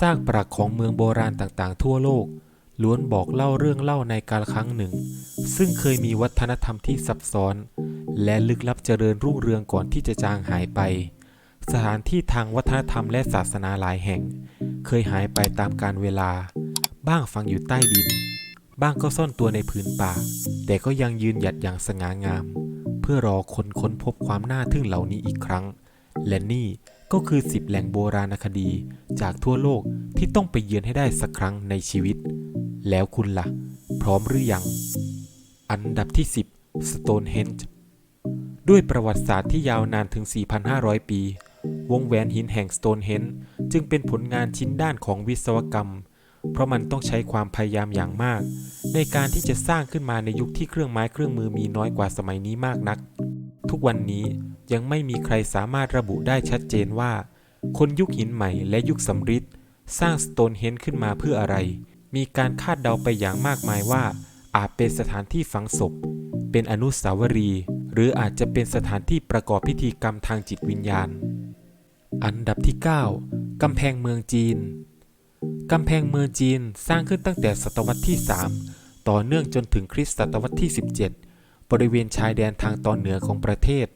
ซากปรักของเมืองโบราณต่างๆ ทั่วโลก ล้วนบอกเล่าเรื่องเล่าในการครั้งหนึ่ง ซึ่งเคยมีวัฒนธรรมที่ซับซ้อน และลึกลับเจริญรุ่งเรืองก่อนที่จะจางหายไป สถานที่ทางวัฒนธรรมและศาสนาหลายแห่ง เคยหายไปตามกาลเวลา บ้างฝังอยู่ใต้ดิน บ้างก็ซ่อนตัวในพื้นป่า แต่ก็ยังยืนหยัดอย่างสง่างาม เพื่อรอคนค้นพบความน่าทึ่งเหล่านี้อีกครั้ง และนี่ ก็คือ 10 แหล่งโบราณคดีจากทั่วโลกที่ต้องไปเยือนให้ได้สักครั้งในชีวิต แล้วคุณละ่ะ พร้อมหรือยัง อันดับที่ 10 Stonehenge ด้วยประวัติศาสตร์ที่ยาวนานถึง 4,500 ปี วงแหวนหินแห่ง Stonehenge จึงเป็นผลงานชิ้นด้านของวิศวกรรม เพราะมันต้องใช้ความพยายามอย่างมาก ในการที่จะสร้างขึ้นมาในยุคที่เครื่องไม้เครื่องมือมีน้อยกว่าสมัยนี้มากนัก ทุกวันนี้ ยังไม่มีใครสามารถระบุได้ชัดเจนว่า คนยุคหินใหม่และยุคสำริดสร้างสโตนเฮนขึ้นมาเพื่ออะไร มีการคาดเดาไปอย่างมากมายว่า อาจเป็นสถานที่ฝังศพ เป็นอนุสาวรีย์หรืออาจจะเป็นสถานที่ประกอบพิธีกรรมทางจิตวิญญาณ อันดับที่ 9 กำแพงเมืองจีน กำแพงเมืองจีนสร้างขึ้นตั้งแต่ศตวรรษที่ 3 ต่อเนื่องจนถึงคริสตศตวรรษที่ 17 บริเวณชายแดนทางตอนเหนือของประเทศ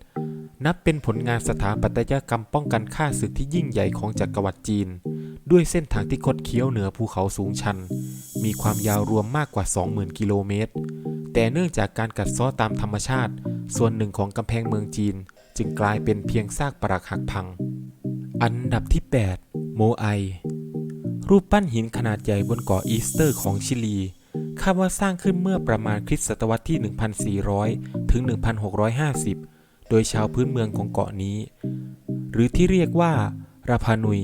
นับเป็นผลงานสถาปัตยกรรมป้องกันข้าศึกที่ยิ่งใหญ่ของจักรวรรดิจีน ด้วยเส้นทางที่คดเคี้ยวเหนือภูเขาสูงชัน มีความยาวรวมมากกว่า 20,000 กิโลเมตร แต่เนื่องจากการกัดเซ้อตามธรรมชาติ ส่วนหนึ่งของกำแพงเมืองจีน จึงกลายเป็นเพียงซากปรักหักพัง อันดับที่ 8 โมไอ รูปปั้นหินขนาดใหญ่บนเกาะอีสเตอร์ของชิลีคาดว่าสร้างขึ้นเมื่อประมาณคริสตศตวรรษที่ 1,400 ถึง 1,650 โดยชาวพื้นเมืองของเกาะนี้ หรือที่เรียกว่าราพานุย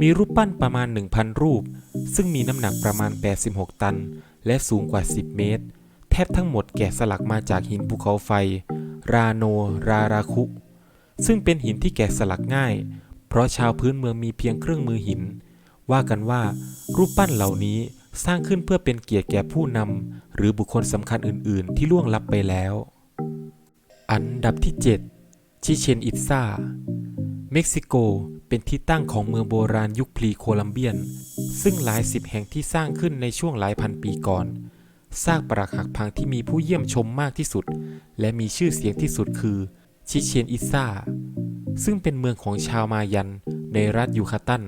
มีรูปปั้นประมาณ 1,000 รูป ซึ่งมีน้ำหนักประมาณ 86 ตัน และสูงกว่า 10 เมตร แทบทั้งหมดแกะสลักมาจากหินภูเขาไฟ ราโนราราคุ ซึ่งเป็นหินที่แกะสลักง่าย เพราะชาวพื้นเมืองมีเพียงเครื่องมือหิน ว่ากันว่ารูปปั้นเหล่านี้สร้างขึ้นเพื่อเป็นเกียรติแก่ผู้นำหรือบุคคลสำคัญอื่น ๆ ที่ล่วงลับไปแล้ว อันดับที่ 7 ชิเชนอิตซา เม็กซิโกเป็นที่ตั้งของเมืองโบราณยุคพรีโคลัมเบียน ซึ่งหลายสิบแห่งที่สร้างขึ้นในช่วงหลายพันปีก่อน ซากปรักหักพังที่มีผู้เยี่ยมชมมากที่สุด และมีชื่อเสียงที่สุดคือชิเชนอิตซา ซึ่งเป็นเมืองของชาวมายันในรัฐยูคาตัน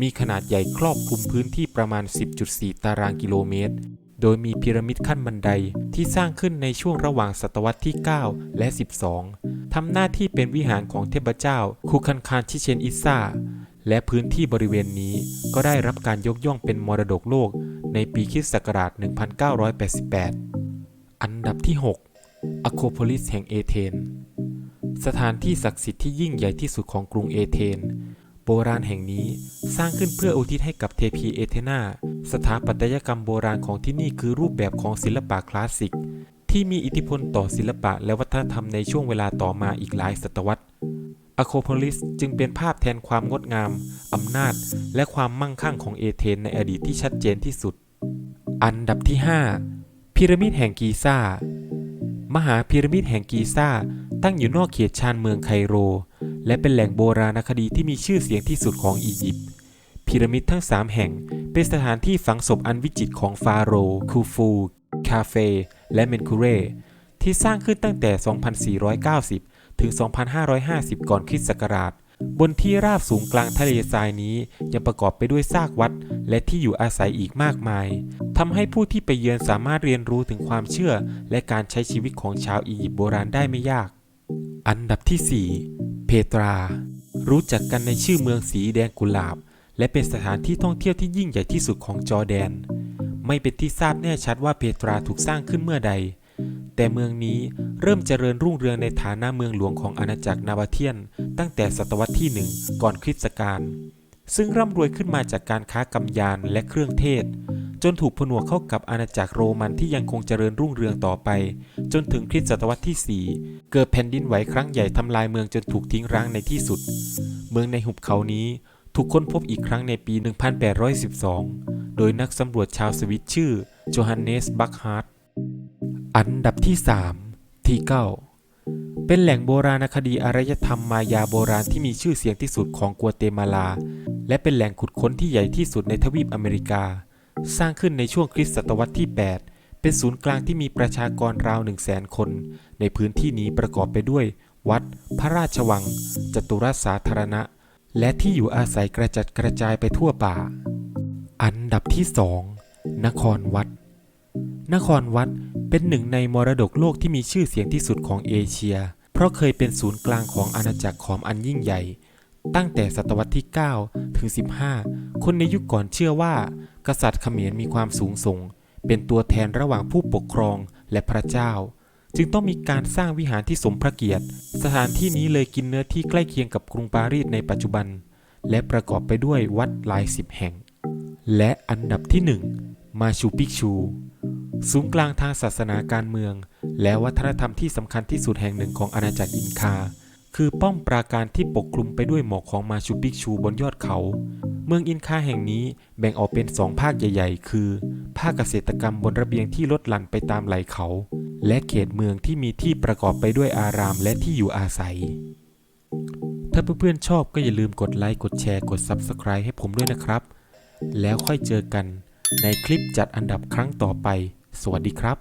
มีขนาดใหญ่ครอบคลุมพื้นที่ประมาณ 10.4 ตารางกิโลเมตร โดยมีพีระมิดขั้นบันไดที่สร้างขึ้นในช่วงระหว่างศตวรรษที่ 9 และ 12 ทำหน้าที่เป็นวิหารของเทพเจ้าคูคันคานชิเชนอิซ่า และพื้นที่บริเวณนี้ก็ได้รับการยกย่องเป็นมรดกโลกในปีคริสต์ศักราช1988 อันดับที่ 6อะโคโพลิสแห่งเอเธน สถานที่ศักดิ์สิทธิ์ที่ยิ่งใหญ่ที่สุดของกรุงเอเธน โบราณแห่งนี้สร้างขึ้นเพื่ออุทิศให้กับเทพีเอเธนา สถาปัตยกรรมโบราณของที่นี่คือรูปแบบของศิลปะคลาสสิก ที่มีอิทธิพลต่อศิลปะและวัฒนธรรมในช่วงเวลาต่อมาอีกหลายศตวรรษอโคโพลิสจึงเป็นภาพแทนความงดงาม อำนาจ และความมั่งคั่งของเอเธนในอดีตที่ชัดเจนที่สุด อันดับที่ 5 พีระมิดแห่งกีซ่า มหาพีระมิดแห่งกีซ่า ตั้งอยู่นอกเขตชานเมืองไคโร และเป็นแหล่งโบราณคดีที่มีชื่อเสียงที่สุดของอียิปต์พีระมิดทั้ง 3 แห่ง เป็นสถานที่ฝังศพอันวิจิตรของฟาโรห์คูฟู คาเฟ และเมนคูเรที่สร้างขึ้นตั้งแต่ 2490 ถึง 2550 ก่อนคริสต์ศักราช บนที่ราบสูงกลางทะเลทรายนี้ยังประกอบไปด้วยซากวัด และที่อยู่อาศัยอีกมากมายทำให้ผู้ที่ไปเยือนสามารถเรียนรู้ถึงความเชื่อ และการใช้ชีวิตของชาวอียิปต์โบราณได้ไม่ยาก อันดับที่ 4 เพตรา รู้จักกันในชื่อเมืองสีแดงกุหลาบ และเป็นสถานที่ท่องเที่ยวที่ยิ่งใหญ่ที่สุดของจอร์แดน ไม่เป็นที่ทราบแน่ชัดว่าเพตราถูกสร้างขึ้นเมื่อใด แต่เมืองนี้เริ่มเจริญรุ่งเรืองในฐานะเมืองหลวงของอาณาจักรนาบาเทียน ตั้งแต่ศตวรรษที่หนึ่งก่อนคริสตกาลซึ่งร่ำรวยขึ้นมาจากการค้ากำยานและเครื่องเทศ จนถูกผนวกเข้ากับอาณาจักรโรมันที่ยังคงเจริญรุ่งเรืองต่อไป จนถึงคริสตศตวรรษที่ 4 เกิดแผ่นดินไหวครั้งใหญ่ทำลายเมืองจนถูกทิ้งร้างในที่สุด เมืองในหุบเขานี้ ถูกค้นพบอีกครั้งในปี 1812 โดยนักสำรวจชาวสวิตชื่อโจฮันเนส บัคฮาร์ดอันดับที่ 3 ทีเก้าเป็นแหล่งโบราณคดีอารยธรรมมายาโบราณที่มีชื่อเสียงที่สุดของกัวเตมาลา และเป็นแหล่งขุดค้นที่ใหญ่ที่สุดในทวีปอเมริกา สร้างขึ้นในช่วงคริสตศตวรรษที่ 8เป็นศูนย์กลางที่มีประชากรราว1 0 0 0 0แสนคน ในพื้นที่นี้ประกอบไปด้วย วัด พระราชวัง จตุรัสสาธารณะ และที่อยู่อาศัยกระจัดกระจายไปทั่วป่า อันดับที่2นครวัด นครวัดเป็นหนึ่งในมรดกโลกที่มีชื่อเสียงที่สุดของเอเชีย เพราะเคยเป็นศูนย์กลางของอาณาจักรขอมอันยิ่งใหญ่ ตั้งแต่ศตวรรษที่ 9 ถึง 15 คนในยุคก่อนเชื่อว่า กษัตริย์เขมรมีความสูงส่ง เป็นตัวแทนระหว่างผู้ปกครองและพระเจ้า จึงต้องมีการสร้างวิหารที่สมพระเกียรติ สถานที่นี้เลยกินเนื้อที่ใกล้เคียงกับกรุงปารีสในปัจจุบัน และประกอบไปด้วยวัดหลายสิบแห่ง และอันดับที่ 1 มาชูปิกชู ศูนย์กลางทางศาสนาการเมือง และวัฒนธรรมที่สำคัญที่สุดแห่งหนึ่งของอาณาจักรอินคา คือป้อมปราการที่ปกคลุมไปด้วยหมอกของมาชูปิกชูบนยอดเขา เมืองอินคาแห่งนี้แบ่งออกเป็นสองภาคใหญ่ ๆ คือ ภาคเกษตรกรรมบนระเบียงที่ลดหลั่นไปตามไหล่เขา และเขตเมืองที่มีที่ประกอบไปด้วยอารามและที่อยู่อาศัย ถ้าเพื่อนๆชอบก็อย่าลืมกดไลค์ กดแชร์ กด Subscribe ให้ผมด้วยนะครับ แล้วค่อยเจอกันในคลิปจัดอันดับครั้งต่อไป สวัสดีครับ